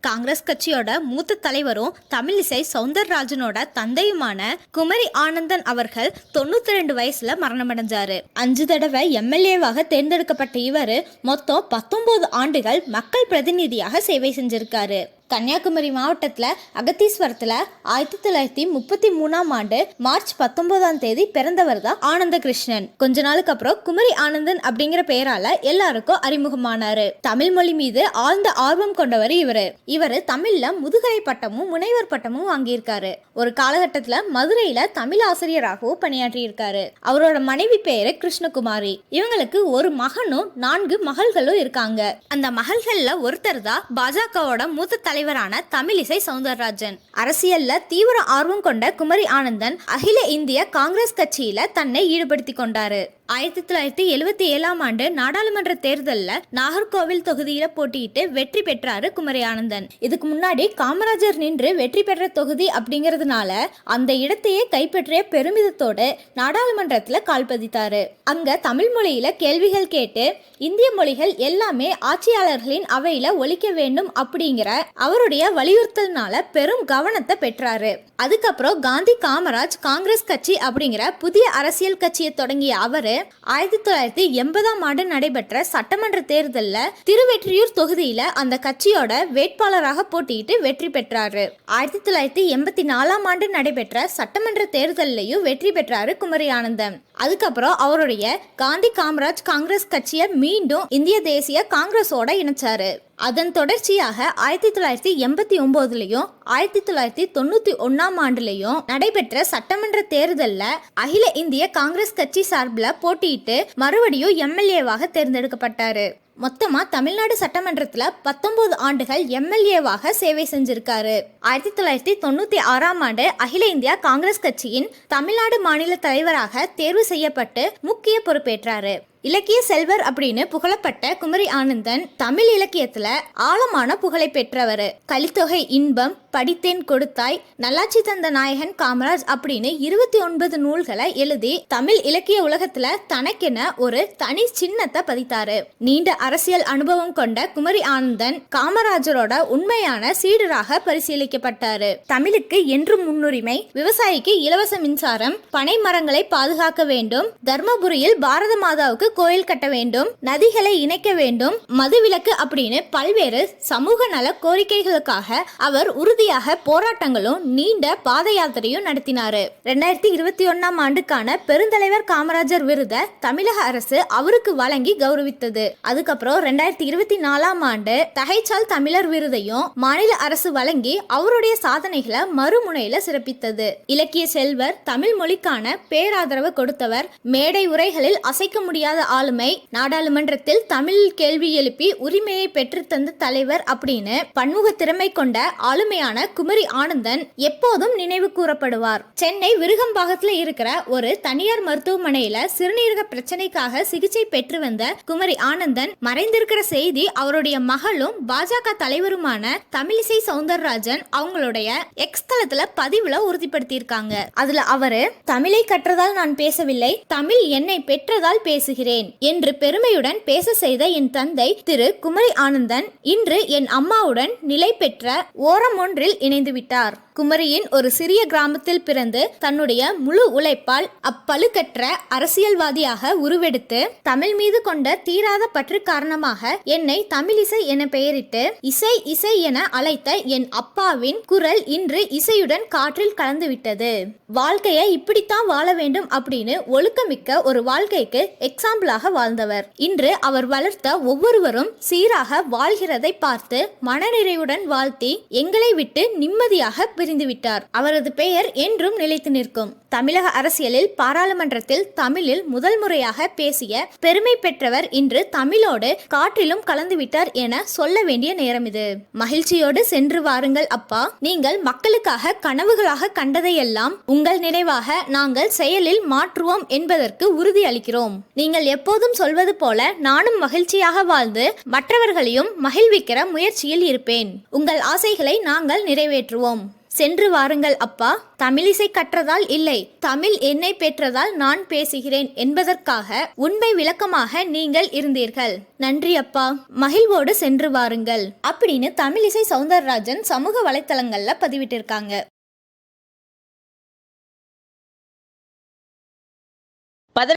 காங்கிரஸ் கட்சியோட மூத்த தலைவரும் தமிழிசை சவுந்தரராஜனோட தந்தையுமான குமரி ஆனந்தன் அவர்கள் தொண்ணூத்தி ரெண்டு வயசுல மரணமடைஞ்சாரு. அஞ்சு தடவை எம்எல்ஏவாக தேர்ந்தெடுக்கப்பட்ட இவர் மொத்தம் பத்தொன்பது ஆண்டுகள் மக்கள் பிரதிநிதியாக சேவை செஞ்சிருக்காரு. கன்னியாகுமரி மாவட்டத்தில் அகத்தீஸ்வரத்தில் ஆயிரத்தி தொள்ளாயிரத்தி முப்பத்தி மூணாம் ஆண்டு மார்ச் பத்தொன்பதாம் தேதி பிறந்தவர் தான் ஆனந்த கிருஷ்ணன் கொஞ்ச நாளுக்கு அப்புறம் குமரி ஆனந்தன் அப்படிங்கிற பெயரால எல்லாருக்கும் அறிமுகமானாரு. தமிழ் மொழி மீது ஆழ்ந்த ஆர்வம் கொண்டவர் இவரு. இவரு தமிழ்ல முதுகலை பட்டமும் முனைவர் பட்டமும் வாங்கியிருக்காரு. ஒரு காலகட்டத்துல மதுரையில தமிழ் ஆசிரியராகவும் பணியாற்றியிருக்காரு. அவரோட மனைவி பெயரு கிருஷ்ணகுமாரி. இவங்களுக்கு ஒரு மகனும் நான்கு மகள்களும் இருக்காங்க. அந்த மகள்கள்ல ஒருத்தர் தான் பாஜகவோட மூத்த தலைவரான தமிழிசை சவுந்தரராஜன். அரசியல்ல தீவிர ஆர்வம் கொண்ட குமரி ஆனந்தன் அகில இந்திய காங்கிரஸ் கட்சியில தன்னை ஈடுபடுத்தி கொண்டாரு. ஆயிரத்தி தொள்ளாயிரத்தி எழுவத்தி ஏழாம் ஆண்டு நாடாளுமன்ற தேர்தலில் நாகர்கோவில் தொகுதியில போட்டியிட்டு வெற்றி பெற்றாரு குமரி ஆனந்தன். இதுக்கு முன்னாடி காமராஜர் நின்று வெற்றி பெற்ற தொகுதி அப்படிங்கிறதுனால அந்த இடத்தையே கைப்பற்றிய பெருமிதத்தோடு நாடாளுமன்றத்தில் கால் பதித்தாரு. அங்க தமிழ் மொழியில கேள்விகள் கேட்டு இந்திய மொழிகள் எல்லாமே ஆட்சியாளர்களின் அவையில ஒழிக்க வேண்டும் அப்படிங்கிற அவருடைய வலியுறுத்தல்னால பெரும் கவனத்தை பெற்றாரு. அதுக்கப்புறம் காந்தி காமராஜ் காங்கிரஸ் கட்சி அப்படிங்கிற புதிய அரசியல் கட்சியை தொடங்கிய அவரு ஆயிரத்தி தொள்ளாயிரத்தி எண்பதாம் ஆண்டு நடைபெற்ற சட்டமன்ற தேர்தலில் திருவெற்றியூர் தொகுதியில அந்த கட்சியோட வேட்பாளராக போட்டியிட்டு வெற்றி பெற்றாரு. ஆயிரத்தி தொள்ளாயிரத்தி எண்பத்தி நாலாம் ஆண்டு நடைபெற்ற சட்டமன்ற தேர்தலையும் வெற்றி பெற்றாரு குமரி ஆனந்தம் அதுக்கப்புறம் அவருடைய காந்தி காமராஜ் காங்கிரஸ் கட்சியை மீண்டும் இந்திய தேசிய காங்கிரஸோட இணைச்சாரு. அதன் தொடர்ச்சியாக ஆயிரத்தி தொள்ளாயிரத்தி எண்பத்தி ஒன்பதுலயும் ஆயிரத்தி தொள்ளாயிரத்தி தொண்ணூற்றி ஒன்றாம் ஆண்டுலேயும் நடைபெற்ற சட்டமன்ற தேர்தலில் அகில இந்திய காங்கிரஸ் கட்சி சார்பில் போட்டியிட்டு மறுபடியும் எம்எல்ஏவாக தேர்ந்தெடுக்கப்பட்டார். மொத்தமாக தமிழ்நாடு சட்டமன்றத்தில் பத்தொன்பது ஆண்டுகள் எம்எல்ஏவாக சேவை செஞ்சிருக்காரு. ஆயிரத்தி தொள்ளாயிரத்தி தொண்ணூற்றி ஆறாம் ஆண்டு அகில இந்தியா காங்கிரஸ் கட்சியின் தமிழ்நாடு மாநில தலைவராக தேர்வு செய்யப்பட்டு முக்கிய பொறுப்பேற்றாரு. இலக்கிய செல்வர் அப்படின்னு புகழப்பட்ட குமரி ஆனந்தன் தமிழ் இலக்கியத்துல ஆழமான புகழை பெற்றவர். கலித்தொகை இன்பம் படித்தேன் கொடுத்தாய் நல்லாட்சி தந்த நாயகன் காமராஜ் அப்படின்னு இருபத்தி ஒன்பது நூல்களை எழுதி தமிழ் இலக்கிய உலகத்துல தனக்கென ஒரு தனி சின்னத்தை பதித்தாரு. நீண்ட அரசியல் அனுபவம் கொண்ட குமரி ஆனந்தன் காமராஜரோட உண்மையான சீடராக பரிசீலிக்கப்பட்டாரு. தமிழுக்கு என்றும் முன்னுரிமை விவசாயிக்கு இலவச மின்சாரம் பனை மரங்களை பாதுகாக்க வேண்டும் தர்மபுரியில் பாரத மாதாவுக்கு கோயில் கட்ட வேண்டும் நதிகளை இணைக்க வேண்டும் மதுவிலக்கு அப்படின்னு பல்வேறு சமூக நல கோரிக்கைகளுக்காக அவர் உறுதியாக போராட்டங்களும் நீண்ட பாத யாத்திரையும் நடத்தினாரு. ரெண்டாயிரத்தி இருபத்தி ஒன்னாம் ஆண்டுக்கான பெருந்தலைவர் காமராஜர் விருதை தமிழக அரசு அவருக்கு வழங்கி கௌரவித்தது. அதுக்கப்புறம் ரெண்டாயிரத்தி இருபத்தி நாலாம் ஆண்டு தகைச்சால் தமிழர் விருதையும் மாநில அரசு வழங்கி அவருடைய சாதனைகளை மறுமுனையில சிறப்பித்தது. இலக்கிய செல்வர் தமிழ் மொழிக்கான பேராதரவு கொடுத்தவர் மேடை உரைகளில் அசைக்க முடியாத ஆளுமை நாடாளுமன்றத்தில் தமிழ் கேள்வி எழுப்பி உரிமையை பெற்றுத்தந்த தலைவர் அப்படின்னு பன்முக திறமை கொண்ட ஆளுமையான குமரி ஆனந்தன் எப்போதும் நினைவு கூறப்படுவார். சென்னை விருகம்பாகத்துல இருக்கிற ஒரு தனியார் மருத்துவமனையில சிறுநீரக பிரச்சனைக்காக சிகிச்சை பெற்று வந்த குமரி ஆனந்தன் மறைந்திருக்கிற செய்தி அவருடைய மகளும் பாஜக தலைவருமான தமிழிசை சவுந்தரராஜன் அவங்களுடைய எக்ஸ் தளத்துல பதிவுல உறுதிப்படுத்தியிருக்காங்க. அதுல அவரு தமிழை கற்றதால் நான் பேசவில்லை தமிழ் என்னை பெற்றதால் பேசுகிறேன் என்று பெருமையுடன் பேச செய்த என் தந்தை திரு குமரி ஆனந்தன் இன்று என் அம்மாவுடன் நிலை பெற்ற ஓரம் ஒன்றில் இணைந்து விட்டார். குமரியின் ஒரு சிறிய கிராமத்தில் பிறந்து தன்னுடைய முழு உழைப்பால் அப்பழுக்கற்ற அரசியல்வாதியாக உருவெடுத்து தமிழ் மீது கொண்ட தீராத பற்று காரணமாக என்னை தமிழிசை என பெயரிட்டு இசை இசை என அழைத்த என் அப்பாவின் குரல் இன்று இசையுடன் காற்றில் கலந்துவிட்டது. வாழ்க்கையை இப்படித்தான் வாழ வேண்டும் அப்படின்னு ஒழுக்கமிக்க ஒரு வாழ்க்கைக்கு எக்ஸாம்பிளாக வாழ்ந்தவர். இன்று அவர் வளர்த்த ஒவ்வொருவரும் சீராக வாழ்கிறதை பார்த்து மனநிறைவுடன் வாழ்த்தி எங்களை விட்டு நிம்மதியாக பிரிந்துவிட்டார். அவரது பெயர் என்றும் நிலைத்து நிற்கும். தமிழக அரசியலில் பாராளுமன்றத்தில் தமிழில் முதல் முறையாக பேசிய பெருமை பெற்றவர் இன்று தமிழோடு காற்றிலும் கலந்துவிட்டார் என சொல்ல வேண்டிய நேரம் இது. மகிழ்ச்சியோடு சென்று வாருங்கள் அப்பா. நீங்கள் மக்களுக்காக கனவுகளாக கண்டதையெல்லாம் உங்கள் நினைவாக நாங்கள் செயலில் மாற்றுவோம் என்பதற்கு உறுதி அளிக்கிறோம். நீங்கள் எப்போதும் சொல்வது போல நானும் மகிழ்ச்சியாக வாழ்ந்து மற்றவர்களையும் மகிழ்விக்கிற முயற்சியில் இருப்பேன். உங்கள் ஆசைகளை நாங்கள் நிறைவேற்றுவோம். சென்று வாருங்கள் அப்பா. தமிழிசை கற்றதால் இல்லை. தமிழ் என்னை பெற்றதால் நான் பேசுகிறேன் என்பதற்காக உண்மை விளக்கமாக நீங்கள் இருந்தீர்கள். நன்றி அப்பா. மகிழ்வோடு சென்று வாருங்கள். அப்படின்னு தமிழிசை சவுந்தரராஜன் சமூக வலைத்தளங்கள்ல பதிவிட்டிருக்காங்க.